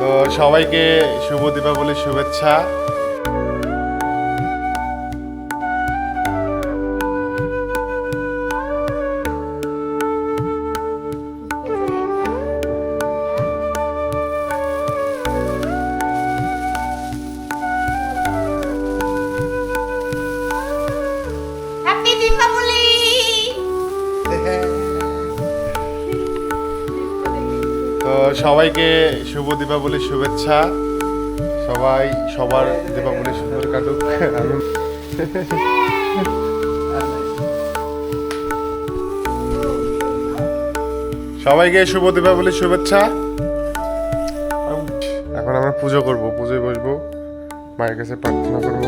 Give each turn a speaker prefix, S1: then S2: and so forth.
S1: তো সবাইকে শুভ দীপাবলির শুভেচ্ছা।
S2: দীপাবলি
S1: তো সবাইকে শুভ দীপাবলির শুভেচ্ছা। সবাই, সবার দীপাবলি সুন্দর কাটুক। সবাইকে শুভ দীপাবলির শুভেচ্ছা। এখন আমরা পুজো করব, পুজোয় বসবো, মায়ের কাছে প্রার্থনা করব।